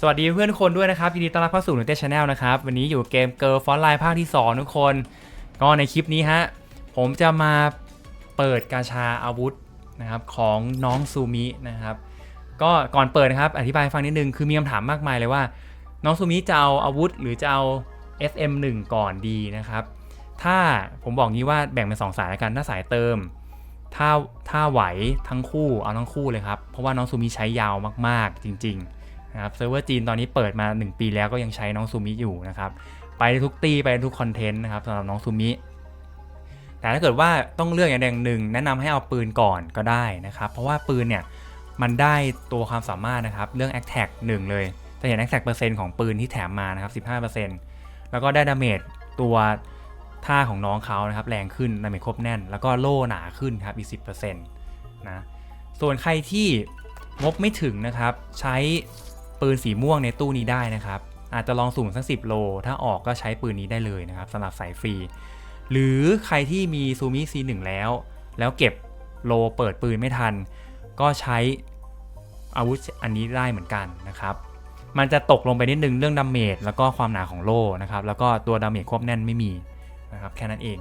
สวัสดีเพื่อนคนด้วยนะครับยินดีต้อนรับเข้าสู่หนุ่มเต้ชาแนลนะครับ วันนี้อยู่เกมเกิร์ลฟอนไลน์ภาคที่ 2 ทุกคน ก็ในคลิปนี้ฮะ ผมจะมาเปิดกาชาอาวุธนะครับของน้องซูมินะครับ ก็ก่อนเปิดนะครับ อธิบายฟังนิดนึง คือมีคำถามมากมายเลยว่า น้องซูมิจะเอาอาวุธหรือจะเอา SM1 ก่อนดีนะครับ ถ้าผมบอกงี้ว่าแบ่งเป็นสองสายแล้วกัน ถ้าสายเติม ถ้าถ้าไหวทั้งคู่เอาทั้งคู่เลยครับ เพราะว่าน้องซูมิใช้ยาวมากๆจริง ๆ นะครับเซิร์ฟเวอร์จีนตอนนี้เปิดมา 1 ปีแล้วก็ยังใช้น้องซูมิอยู่นะครับไปทุกตีไปทุกคอนเทนต์นะครับสำหรับน้องซูมิแต่ถ้าเกิดว่าต้องเลือกอย่างใดอย่างหนึ่ง แนะนำให้เอาปืนก่อนก็ได้นะครับเพราะว่าปืนเนี่ยมันได้ตัวความสามารถนะครับเรื่อง a t t a c 1 เลยจะเห็น a t t a c เปอร์เซ็นต์ของปืนที่แถมมานะครับ15%แล้วก็ได้ดาเมจตัวท่าของน้องเขานะครับแรงขึ้นดาเมจครบแน่น แล้วก็โล่หนาขึ้นครับอีก 10%นะส่วนใครที่งบไม่ถึงนะครับใช้ ปืนสีม่วงในตู้นี้ได้นะครับ อาจจะลองสุ่มสัก10โล ถ้าออกก็ใช้ปืนนี้ได้เลยนะครับสำหรับสายฟรี หรือใครที่มีซูมิ C1 แล้ว แล้วเก็บโลเปิดปืนไม่ทัน ก็ใช้อาวุธอันนี้ได้เหมือนกันนะครับ มันจะตกลงไปนิดนึงเรื่องดาเมจแล้วก็ความหนาของโลนะครับ แล้วก็ตัวดาเมจควบแน่นไม่มีนะครับแค่นั้นเอง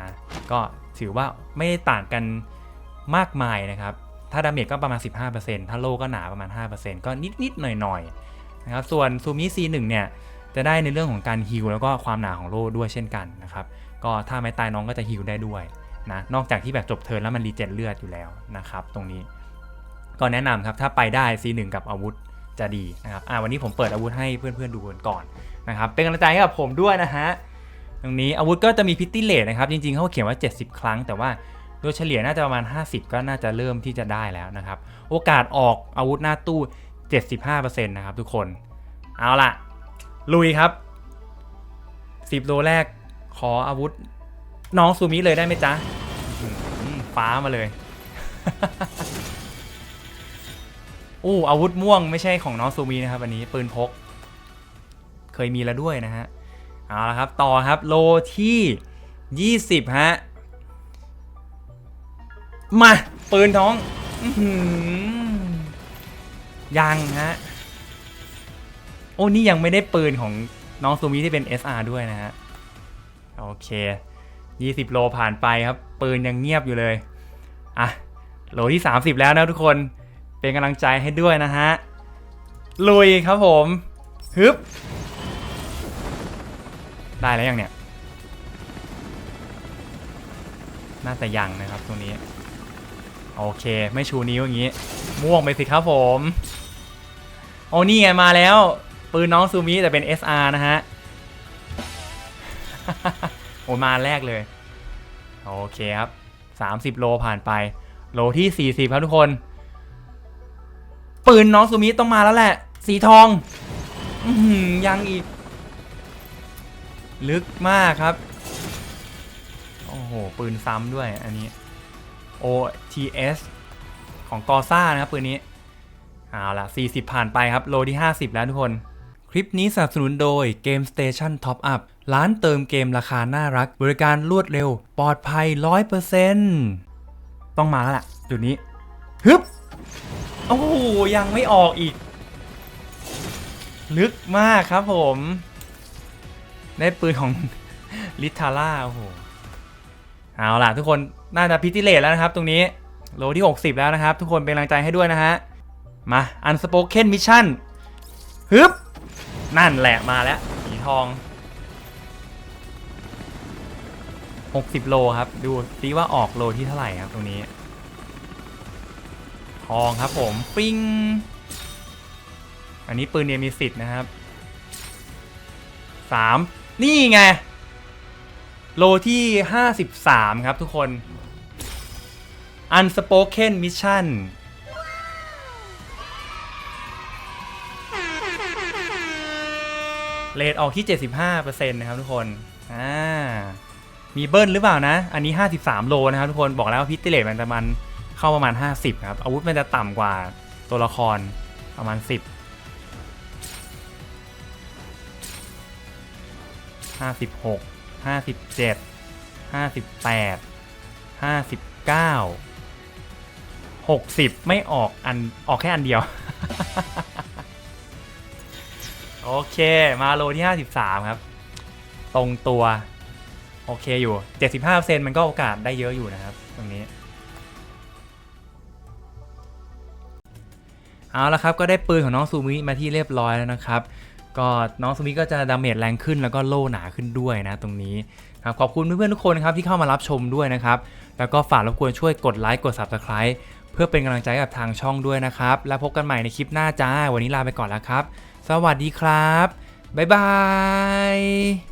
นะก็ถือว่าไม่ได้ต่างกันมากมายนะครับ ถ้าดาเมจก็ประมาณ 15%ถ้าโล่ก็หนาประมาณ 5%ก็นิดๆหน่อยๆนะครับส่วนซูมิ C1 เนี่ยจะได้ในเรื่องของการฮิลแล้วก็ความหนาของโล่ด้วยเช่นกันนะครับก็ถ้าไม่ตายน้องก็จะฮิลได้ด้วยนะนอกจากที่แบบจบเทิร์นแล้วมันรีเจนเลือดอยู่แล้วนะครับตรงนี้ ก็แนะนำครับถ้าไปได้ C1 กับอาวุธจะดีนะครับอ่าวันนี้ผมเปิดอาวุธให้เพื่อนๆดูกันก่อนนะครับเป็นกำลังใจให้กับผมด้วยนะฮะตรงนี้อาวุธก็จะมีพิตตี้เลทนะครับจริงๆเขาเขียนว่า 70 ครั้งแต่ว่า โดยเฉลี่ยน่าจะประมาณ 50 ก็น่าจะเริ่มที่จะได้แล้วนะครับ โอกาสออกอาวุธหน้าตู้ 75%นะครับทุกคน เอาล่ะ ลุยครับ 10โลแรกขออาวุธ น้องซูมิเลยได้ไหมจ๊ะฟ้ามาเลยอู้อาวุธม่วงไม่ใช่ของน้องซูมินะครับอันนี้ปืนพก เคยมีแล้วด้วยนะฮะ เอาละครับ ต่อครับโลที่ 20 ฮะ มา ปืนท้องอยังฮะ โอ้ นี่ยังไม่ได้ปืนของน้องซูมิที่เป็น SR ด้วยนะฮะ โอเค 20 โลผ่านไปครับ ปืนยังเงียบอยู่เลย อะ โลที่ 30 แล้วนะทุกคน เป็นกำลังใจให้ด้วยนะฮะ ลุยครับผม ฮึบ ได้แล้วยังเนี่ย น่าจะยังนะครับตรงนี้ โอเค ไม่ชูนิ้วอย่างนี้ม่วงไปสิครับผมโอ้นี่ไงมาแล้ว ปืนน้องซูมิแต่เป็น SR นะฮะ โอ้มาแรกเลย โอเคครับ 30 โลผ่านไป โลที่ 40 ครับทุกคน ปืนน้องซูมิต้องมาแล้วแหละ สีทองอื้อหือยังอีก ลึกมากครับ โอ้โห ปืนซ้ำด้วยอันนี้ OTS ของกอซ่านะครับปืนนี้ เอาละ40 ผ่านไปครับ โลที่ 50 แล้วทุกคน คลิปนี้สนับสนุนโดย Game Station Top Up ร้านเติมเกมราคาน่ารัก บริการรวดเร็ว ปลอดภัย 100%ต้องมาแล้วล่ะ จุดนี้ ฮึบ โอ้โห ยังไม่ออกอีก ลึกมากครับผม ได้ปืนของลิทาร่าโอ้โห เอาล่ะทุกคนน่าจะพิติเลตแล้วนะครับ ตรงนี้โลที่ 60 แล้วนะครับ ทุกคนเป็นกำลังใจให้ด้วยนะฮะ มา Unspoken Mission ฮึบนั่นแหละมาแล้วสีทอง 60 โลครับ ดูซิว่าออกโลที่เท่าไหร่ครับตรงนี้ ทองครับผม ปิ้ง อันนี้ปืนเนมิสิตนะครับ 3 นี่ไง โลที่ 53 ครับทุกคน Unspoken Mission เรทออกที่ 75%นะครับทุกคน อ่า มีเบิ้ลหรือเปล่านะ อันนี้ 53 โลนะครับทุกคน บอกแล้วว่าพิตติเลตมันจะมันเข้าประมาณ 50 ครับ อาวุธมันจะต่ำกว่าตัวละครประมาณ 10 56 57 58 59 60ไม่ออกอันออกแค่อันเดียว โอเค มาโลที่53ครับ ตรงตัว โอเคอยู่75%มันก็โอกาสได้เยอะอยู่นะครับ ตรงนี้ เอาละครับก็ได้ปืนของน้องซูมิมาที่เรียบร้อยแล้วนะครับ ก็น้องสมิก็จะดาเมจแรงขึ้นแล้วก็โล่หนาขึ้นด้วยนะตรงนี้ครับขอบคุณเพื่อนๆทุกคนนะครับที่เข้ามารับชมด้วยนะครับ แล้วก็ฝากรบกวนช่วยกดไลค์กด Subscribe เพื่อเป็นกำลังใจกับทางช่องด้วยนะครับ แล้วพบกันใหม่ในคลิปหน้าจ้า วันนี้ลาไปก่อนแล้วครับ สวัสดีครับ บ๊ายบาย